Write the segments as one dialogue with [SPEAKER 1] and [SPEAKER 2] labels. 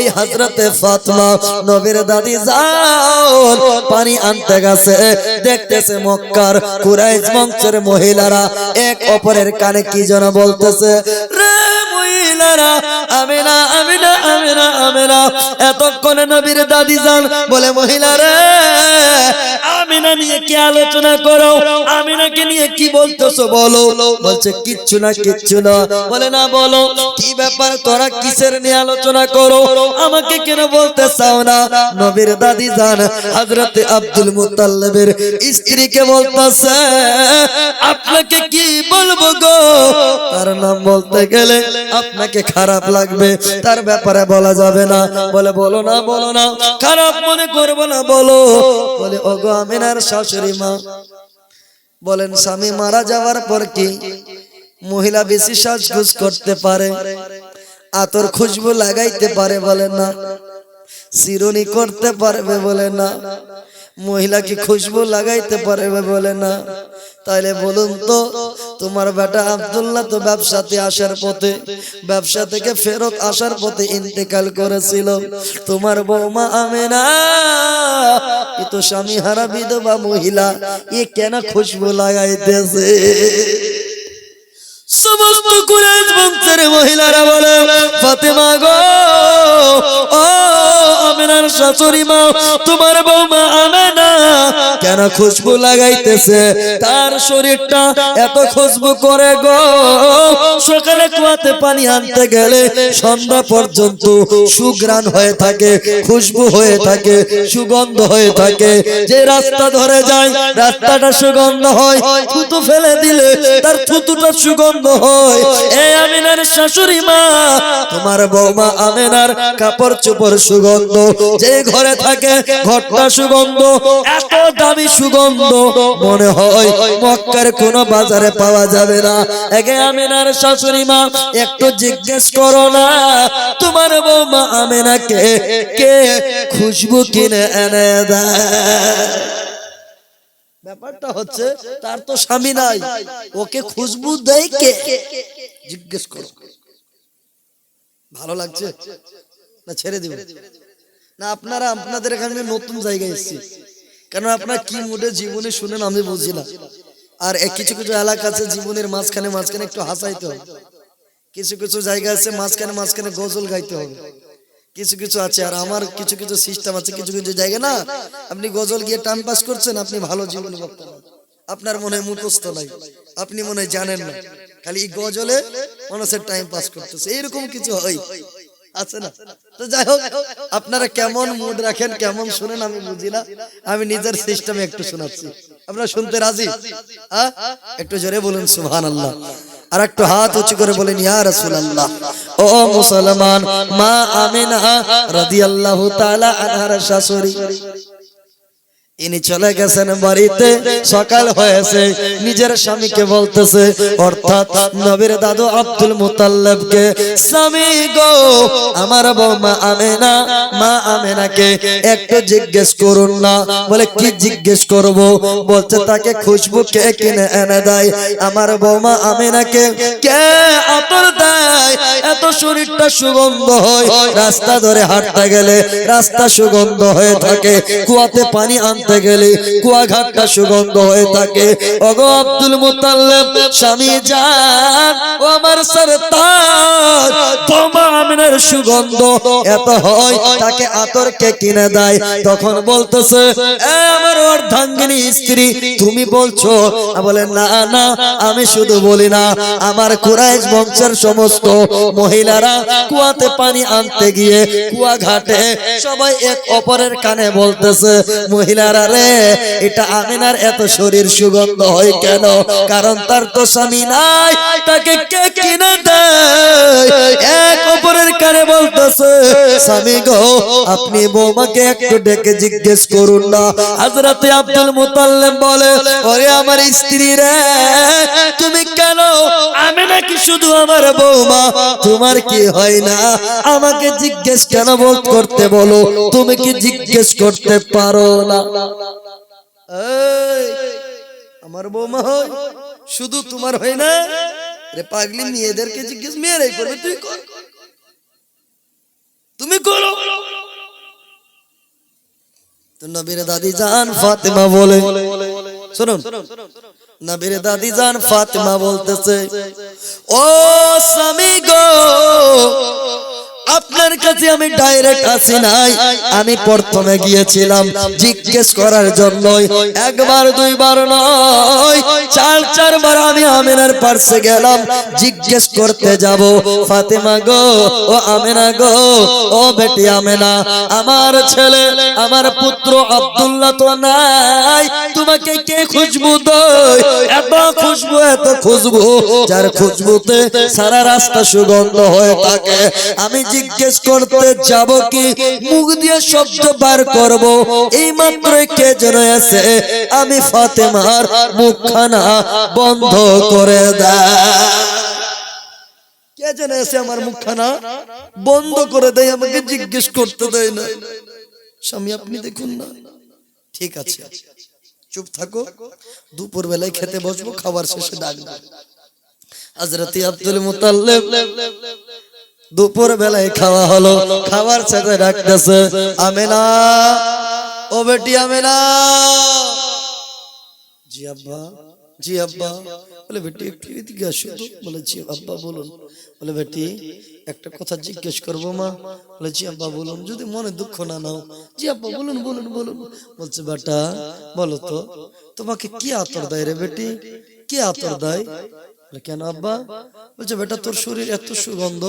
[SPEAKER 1] এই হজরতে ফাতমা নবীর দাদি যাও পানি আনতে গেছে। দেখতেছে মক্কার কুরাইশ বংশের মহিলারা এক অপরের কানে কি যেন বলতেছে, রে মহিলারা, আমিনা আমিনা আমিনা আমিনা। এতক্ষণে নবীর দাদি যান বলে, মহিলারা আমিনা নিয়ে কি আলোচনা করো? আমিনাকে নিয়ে কি বলতেছো বলো? বলছে, কিচ্ছু না কিচ্ছু না। বলে, না, বলো, কি ব্যাপার? তোরা কিসের নিয়ে আলোচনা করো? আমাকে কেন বলতে চাও না? নবীর দাদি হযরতে আব্দুল স্ত্রীকে বলতেছে, আপনাকে কি বলব গো? তার নাম বলতে গেলে আপনাকে খারাপ লাগবে। তার ব্যাপারে বলা যাবে না। বলে, বলো না বলো না। খারাপ মনে করব না, বলো। বলে, ওগো আমিনার শাশুড়ি মা। বলেন, স্বামী মারা যাওয়ার পর কি মহিলা বেশি সাজগুজ করতে পারে? আতর খুশবু লাগাইতে পারে বলে না। চিরুনি করতে পারবে বলে না। মহিলা কি খুশবু লাগাইতে পারবে বলে না? তাইলে বলুন তো তোমার বেটা আব্দুল্লাহ তো ব্যবসাতে আসার পথে ব্যবসা থেকে ফেরত আসার পথে ইন্তেকাল করেছিল। তোমার বৌমা আমেনা তো স্বামী হারা বিধবা মহিলা এ কেন খুশবু লাগাইতেছে? সমস্ত কুরাইশ বংশের মহিলারা বলে ফাতেমা গো ও আমেনার শাশুড়ি মা তোমার বৌমা আমেনা কেন খুশবু লাগাইতেছে? তার শরীরটা এত খুশবু করে গো। সকালে কুয়াতে পানি আনতে গেলে সন্ধ্যা পর্যন্ত সুগ্রাণ হয়ে থাকে, খুশবু হয়ে থাকে, সুগন্ধ হয়ে থাকে। যে রাস্তা ধরে যায়, রাস্তাটা সুগন্ধ হয়, থুতু ফেলে দিলে তার থুতুটা সুগন্ধ হয়। এ আমিনার শাশুড়ি মা, তোমার বৌমা আমিনার কাপড় চোপড় সুগন্ধ। যে ঘরে থাকে, ঘরটা সুগন্ধ, এত দামি সুগন্ধ। মনে হয় মক্কার কোন বাজারে পাওয়া যাবে না। একে আমিনার শাশুড়ি মা, একটু জিজ্ঞেস করো না, তোমার বৌমা আমিনাকে কে খুশবু কিনে এনে দেয়? ব্যাপারটা হচ্ছে, তার তো স্বামী নাই। ওকে খুশবু দেয় কে? জিজ্ঞেস করো। ভালো লাগছে? না, ছেড়ে দিব। না, আপনারা, আপনাদের এখানে নতুন জায়গায় এসেছি। কারণ আপনারা কি মুডে জীবনে শুনেন আমি বুঝি আর এক কিছু কিছু এলাকা আছে জীবনের মাঝখানে মাঝখানে একটু হাসাইতে হবে। কিছু কিছু জায়গা আছে মাঝখানে মাঝখানে গজল গাইতে হবে। কিছু কিছু আছে, আর আমার কিছু কিছু সিস্টেম আছে, কিছু কিছু জায়গা না, আপনি গজল গিয়ে টাইম পাস করছেন, আপনি ভালো জীবন বক্তা আপনার মনে হয় মুখস্থ নাই, আপনি মনে জানেন না। খালি গজলে মানুষের টাইম পাস করতেছে। এরকম কিছু হয়। আছে না? তো যাই হোক, আপনারা কেমন মুড রাখেন, কেমন শুনেন আমি বুঝি না। আমি নিজের সিস্টেমে একটু শোনাচ্ছি। আপনারা শুনতে রাজি? হ্যাঁ? একটু জোরে বলুন সুবহান আল্লাহ আর একটু হাত উঁচু করে বলেন, ইয়া রাসূলুল্লাহ। ও মুসলমান, মা আমিনা রাদিয়াল্লাহু তাআলা আনহার শাশুড়ি। ইনি চলে গেছেন বাড়িতে, সকাল হয়েছে, নিজের স্বামীকে বলতেছে, অর্থাৎ নবীর দাদু আব্দুল মুতাল্লাবকে, স্বামী গো, আমার বৌমা আমেনা, মা আমেনাকে একটু জিজ্ঞেস করুন না। বলে, কি জিজ্ঞেস করব? বলছে, তাকে খুশবু কে কিনে এনে দেয়? আমার বৌমা আমেনাকে কে আতর দেয়? এত শরীরটা সুগন্ধ হয়। রাস্তা ধরে হাঁটতে গেলে রাস্তা সুগন্ধ হয়ে থাকে, কুয়াতে পানি আনতে গেলে কুয়াঘাটটা সুগন্ধ হয়ে থাকে। ওগো আব্দুল মুতাল্লিব, স্বামী যান, ও আমার সরতার তোমা আমিনের সুগন্ধ এত হয়, তাকে আতর কে কিনে দেয়। তখন বলতেছে আমার অর্ধাঙ্গিনী স্ত্রী, তুমি বলছো? বলে, না না, আমি শুধু বলি না, আমার কুরাইশ বংশের সমস্ত মহিলারা কুয়াতে পানি আনতে গিয়ে কুয়া ঘাটে সবাই এক অপরের কানে বলতেছে, মহিলারা রে, এটা আমিনার এত শরীর সুগন্ধ হয় কেন? কারণ তার তো স্বামী নাই, তাকে কে কিনে দেয়? এক অপরের কারে বলতেছে আপনি বৌমাকে একটু ডেকে জিজ্ঞেস করুন না। হাজরাতে আব্দুল বলে, ওরে আমার স্ত্রী রে, তুমি কেন? আমি নাকি শুধু আমার বৌমা তোমার কি হয় না? আমাকে জিজ্ঞেস কেন করতে বলো? তুমি কি জিজ্ঞেস করতে পারো না? আমার বৌমা হয় শুধু তোমার হয় না? রে পাগলি, মেয়েদেরকে জিজ্ঞেস, মেয়েরাই করবে, তুই কর। করো। তো নবীর দাদি জান ফাতেমা বলে, শুনুন, নবীর দাদি জান ফাতেমা বলতেছে, ও স্বামী গো আপনার কাছে আমি ডাইরেক্ট আসি নাই। আমি প্রথমে গিয়েছিলাম জিজ্ঞেস করার জন্য একবার, দুইবার নয়। চার, চারবার আমি আমিনার পার্শ্বে গেলাম। জিজ্ঞেস করতে যাব, ফাতেমা গো, ও আমেনা গো, ও বেটি আমেনা, আমার ছেলে, আমার পুত্র আব্দুল্লাহ তো নাই। তোমাকে কে খুশবু দেয় এত খুশবু এত খুশবু যার খুশবুতে সারা রাস্তা সুগন্ধ হয়ে থাকে। আমি জিজ্ঞেস করতে যাব কি? মুখ দিয়ে শব্দ বার করব। এই মাত্র কে যেন এসে আমি ফাতেমার মুখখানা বন্ধ করে দেয়। কে যেন এসে আমার মুখখানা বন্ধ করে দেয়, আমাকে জিজ্ঞেস করতে দেয় না। স্বামী, আপনি দেখুন না। ঠিক আছে। চুপ থাকো। দুপুর বেলায় খেতে বসবো খাবার শেষে ডাকবো হজরতি আব্দুল মুতাল্লিব দুপুর বেলায় খাওয়া হলো। খাবার সাথে ডাকতেছে, আমেনা, ও বেটি আমেনা। জি আব্বা জি আব্বা। বলে, বেটি, একটু এদিকে আসো বলে, জি আব্বা, বলুন। বলে, বেটি, একটা কথা জিজ্ঞেস করব মা। বলে, জি আব্বা, বলুন। যদি মনে দুঃখ না নাও, জি আব্বা, বলুন বলুন বলুন। বলছে, বেটা, বলো তো, তোমাকে কি আতর দেয় রে বেটি? কি আতর দেয়? কেন আব্বা বলছে বেটা তোর শরীর এত সুগন্ধ,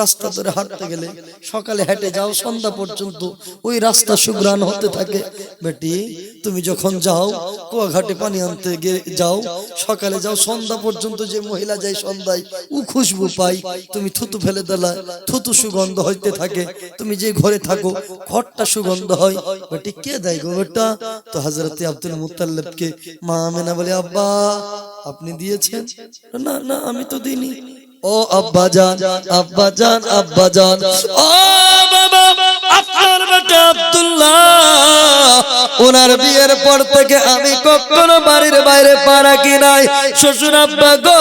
[SPEAKER 1] রাস্তা ধরে হাঁটতে গেলে সকালে হেঁটে যাও, সন্ধ্যা পর্যন্ত ওই রাস্তা সুগ্রাণ হতে থাকে। বেটি, তুমি যখন যাও, কুয়াঘাটে পানি আনতে যাও, সকালে যাও, সন্ধ্যা পর্যন্ত যে মহিলা যায় সন্ধ্যায়, ও খুশবু পাই তুমি থুতু ফেলে দেলা, থুতু সুগন্ধ হইতে থাকে। তুমি যে ঘরে থাকো, ঘরটা সুগন্ধ হয়। বেটি, কে দেয় গো বেটা? তো হাজরতে আব্দুল মুতাল্লিবকে মা আমেনা বলে, আব্বা আপনি দিয়েছেন? না না আমি তো দিইনি। ও আব্বা জান আব্বা জান আব্বা জান। ও! বাবা আপনার বেটা আব্দুল্লাহ, ওনার বিয়ের পর থেকে আমি কখনো বাড়ির বাইরে পা রাখি নাই। শ্বশুর আব্বা গো,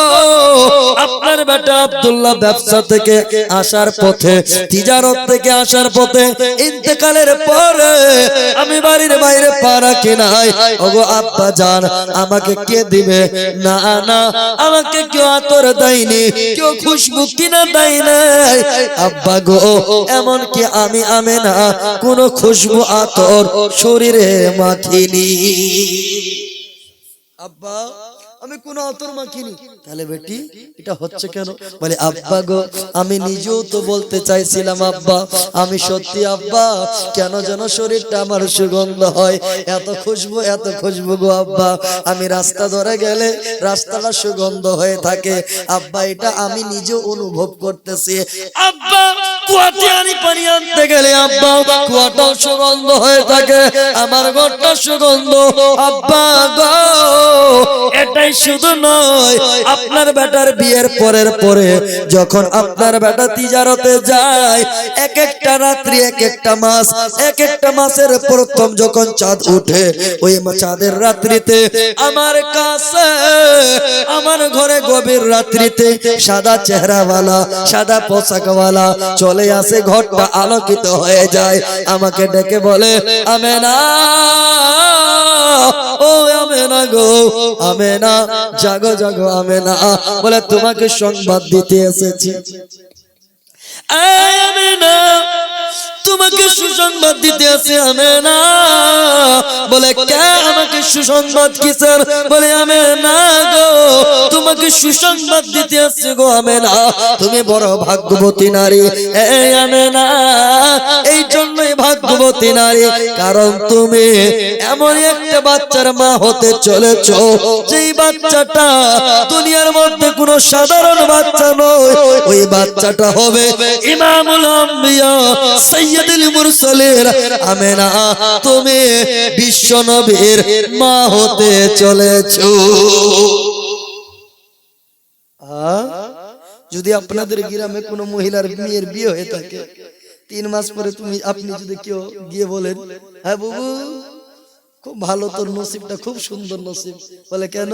[SPEAKER 1] আপনার বেটা আব্দুল্লাহ ব্যবসা থেকে আসার পথে, তিজারত থেকে আসার পথে, ইন্তেকালের পরে আমি বাড়ির বাইরে পা রাখি নাই। ওগো আব্বা জান আমাকে কে দিবে? না না, আমাকে কেউ আতর দেয়নি, কেউ খুশবু কিনা দেয় নাই। আব্বা গো এমন কি আমি আমে না কোন খুশবু আতর শরীরে মাখিনি। আব্বা, আমি কোন আতর মাখিনি। তাহলে বেটি, এটা হচ্ছে কেন? বলে, আব্বা গো, আমি নিজেও তো বলতে চাইছিলাম, আব্বা, আমি সত্যি, আব্বা, কেন যেন শরীরটা আমার সুগন্ধ হয়? এত খুশবু এত খুশবু গো, আব্বা। আমি রাস্তা ধরে গেলে রাস্তাটা সুগন্ধ হয়ে থাকে। আব্বা, এটা আমি নিজেও অনুভব করতেছি। আব্বা কুয়াতে পানি আনতে গেলে আব্বা কুয়াটাও সুগন্ধ হয়ে থাকে, আমার ঘরটা সুগন্ধ। আব্বা এটাই শুধু নয়, আপনার বেটার বিয়ের পরের পরে যখন আপনার বেটা তিজারতে যায়, এক একটা রাত্রি, এক একটা মাস, এক একটা মাসের প্রথম যখন চাঁদ উঠে, ওই চাঁদের রাত্রিতে আমার কাছে, আমার ঘরে গভীর রাত্রিতে সাদা চেহারাওয়ালা, সাদা পোশাকওয়ালা চলে আসে ঘরটা আলোকিত হয়ে যায়। আমাকে ডেকে বলে আমেনা ও আমেনা গো আমেনা জাগো জাগো আমেনা। বলে তোমাকে সংবাদ দিতে এসেছি। এই আমেনা তোমাকে সুসংবাদ দিতে আছে আমেনা। বলে, কে আমাকে সুসংবাদ কিসের বলে, আমেনা গো, তোমাকে সুসংবাদ দিতে আছে গো আমেনা। তুমি বড় ভাগ্যবতী নারী। এই আমেনা, এই জন্যই ভাগ্যবতী নারী, কারণ তুমি এমন একটা বাচ্চার মা হতে চলেছ, যেই বাচ্চাটা দুনিয়ার মধ্যে কোনো সাধারণ বাচ্চা নয়। ওই বাচ্চাটা হবে ইমামুল আম্বিয়া সৈয়দুল মুরসালিন আমেনা, তুমি বিশ্ব নবীর মা হতে চলেছো। যদি আপনাদের গ্রামে কোনো মহিলার মেয়ের বিয়ে হয়ে থাকে, তিন মাস পরে তুমি, আপনি যদি কেউ গিয়ে বলেন হ্যাঁ বাবু, খুব ভালো তোর নসিবটা, খুব সুন্দর নসিব। বলে, কেন?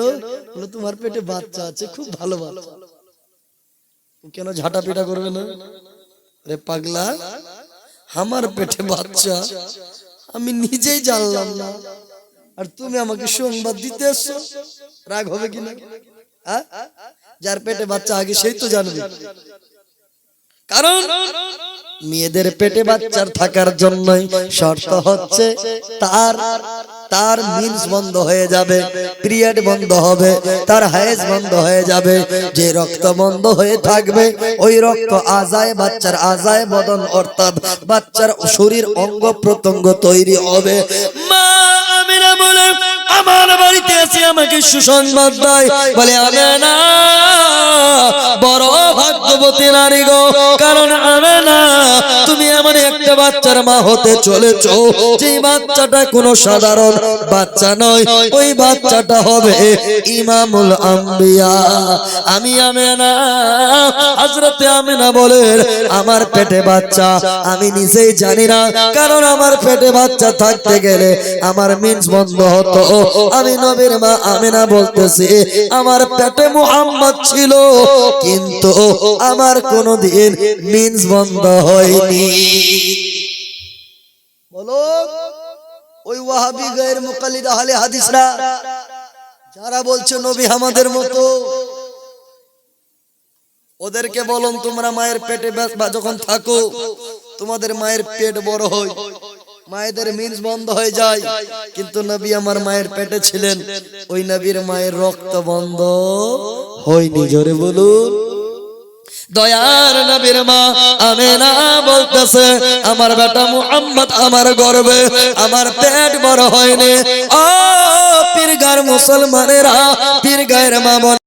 [SPEAKER 1] বলে, তোমার পেটে বাচ্চা আছে, খুব ভালো বাচ্চা। কেন ঝাঁটা পিটা করবে না? রে পাগলা। আমার পেটে বাচ্চা, আমি নিজেই জানলাম না। আর তুমি আমাকে সংবাদ দিতে এসছো, রাগ হবে কিনা হ্যাঁ? যার পেটে বাচ্চা, আগে সেই তো জানবে। কারণ মেয়েদের পেটে বাচ্চার থাকার জন্যই শর্ত হচ্ছে তার তার মিন্স বন্ধ হয়ে যাবে ক্রিয়েট বন্ধ হবে, তার হায়েজ বন্ধ হয়ে যাবে। যে রক্ত বন্ধ হয়ে থাকবে, ওই রক্ত আজায় বাচ্চার আজায় বদন, অর্থাৎ বাচ্চার শরীর অঙ্গ প্রত্যঙ্গ তৈরি হবে। মা আমার বাড়িতে এসে আমাকে সুসংবাদ দেয়। বলে আমি না বড় ভাগ্যবতী নারী গো। কারণ আমি না তুমি এমন একটা বাচ্চার মা হতে চলেছো যে বাচ্চাটা কোনো সাধারণ বাচ্চা নয়। ওই বাচ্চাটা হবে ইমামুল আম্বিয়া। আমি আমেনা, হযরতে আমেনা বলেন আমার পেটে বাচ্চা, আমি নিজেই জানি না। কারণ আমার পেটে বাচ্চা থাকতে গেলে আমার মিন্স বন্ধ হতো। আমি নবীর মা আমেনা বলতেছি, আমার পেটে মুহাম্মদ ছিল, কিন্তু আমার কোনোদিন মিন্স বন্ধ হয়নি। বলো, ওই ওয়াহাবি গায়ের মুকাল্লিদ আহলে হাদিসরা, যারা বলছে নবী আমাদের মতো, ওদেরকে বলুন তোমরা মায়ের পেটে যখন থাকো, তোমাদের মায়ের পেট বড় হয়। মায়েদের মিন্স বন্ধ হয়ে যায়। কিন্তু নবী আমার মায়ের পেটে ছিলেন। ওই নবীর মায়ের রক্ত বন্ধ হয়নি। জোরে বলুন। দয়ার নবীর মা আমেনা বলতেছে, আমার বেটা মুহাম্মদ আমার গর্বে, আমার পেট বড় হয়নি। ও পীরগার মুসলমানেরা, পীরগায়ের মা